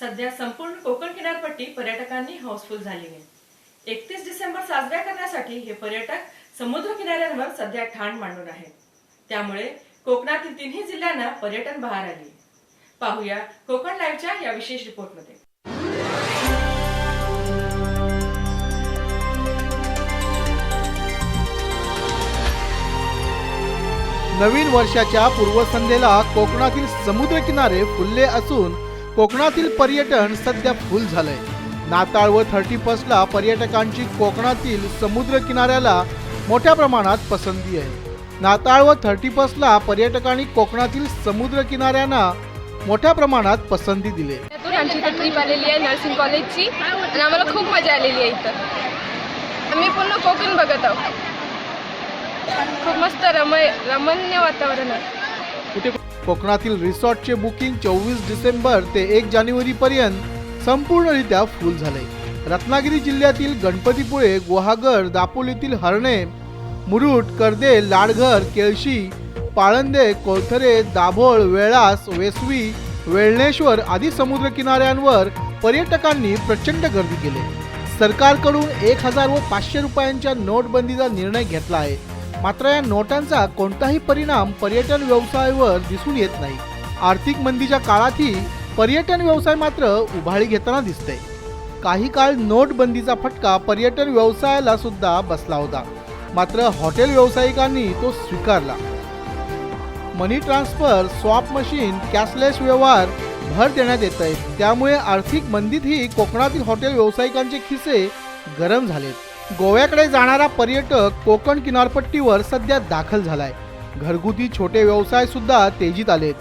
सध्या संपूर्ण कोकण किनारपट्टी पर्यटकांनी हाऊसफुल झाली आहे. एकतीस डिसेंबर साजऱ्या करण्यासाठी हे पर्यटक समुद्र किनाऱ्यांवर सध्या ठाण मांडून आहेत. त्यामुळे कोकणातील तिन्ही जिल्ह्यांना पर्यटन बहार आली पाहूया कोकण लाईव्हच्या या विशेष रिपोर्टमध्ये. नवीन वर्षाच्या पूर्वसंध्येला कोकणातील समुद्रकिनारे फुलले असून कोकणातील पर्यटन सध्या फुल झालंय. नाताळ व थर्टी फर्स्टला पर्यटकांची कोकणातील समुद्र किनाऱ्याला मोठ्या प्रमाणात पसंती आहे. नाताळ व थर्टी फर्स्टला पर्यटकांनी कोकणातील समुद्र किनाऱ्यांना मोठ्या प्रमाणात पसंती दिली आमची इथं ट्रिप आलेली आहे नर्सिंग कॉलेजची आणि आम्हाला खूप मजा आलेली आहे इथं. आम्ही पूर्ण कोकण बघत आहोत. खूप मस्त रमय रमणीय वातावरण आहे. कुठे कोकणातील रिसॉर्टचे बुकिंग चोवीस डिसेंबर ते एक जानेवारीपर्यंत संपूर्णरित्या फुल झाले. रत्नागिरी जिल्ह्यातील गणपतीपुळे गुहागर दापोलीतील हरणे मुरुड कर्दे लाडघर केळशी पाळंदे कोळथरे दाभोळ वेळास वेसवी वेळणेश्वर आदी समुद्र किनाऱ्यांवर पर्यटकांनी प्रचंड गर्दी केली. सरकारकडून एक हजार व पाचशे रुपयांच्या नोटबंदीचा निर्णय घेतला आहे. मात्र या नोटांचा कोणताही परिणाम पर्यटन व्यवसायावर दिसून येत नाही. आर्थिक मंदीच्या काळातही पर्यटन व्यवसाय मात्र उभाळी घेताना दिसते काही काळ नोटबंदीचा फटका पर्यटन व्यवसायाला सुद्धा बसला होता. मात्र हॉटेल व्यावसायिकांनी तो स्वीकारला. Money transfer swap machine cashless व्यवहार भर देण्यात येत आहे त्यामुळे आर्थिक मंदीतही कोकणातील हॉटेल व्यावसायिकांचे खिसे गरम झालेत. गोव्याकडे जाणारा पर्यटक कोकण किनारपट्टीवर सध्या दाखल झालाय. घरगुती छोटे व्यवसाय सुद्धा तेजीत आलेत.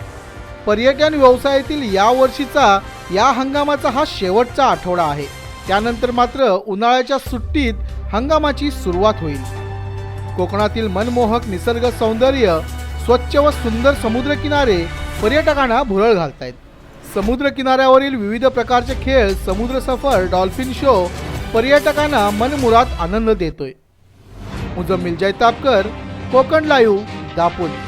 पर्यटन व्यवसायातील या वर्षीचा या हंगामाचा हा शेवटचा आठवडा आहे. त्यानंतर मात्र उन्हाळ्याच्या सुट्टीत हंगामाची सुरुवात होईल. कोकणातील मनमोहक निसर्ग सौंदर्य स्वच्छ व सुंदर समुद्रकिनारे पर्यटकांना भुरळ घालतायत. समुद्र किनाऱ्यावरील विविध प्रकारचे खेळ समुद्र सफर डॉल्फिन शो पर्यटकांना मनमुरात आनंद देतोय. मुजम्मिल जैतापकर कोकण लाईव्ह दापोली.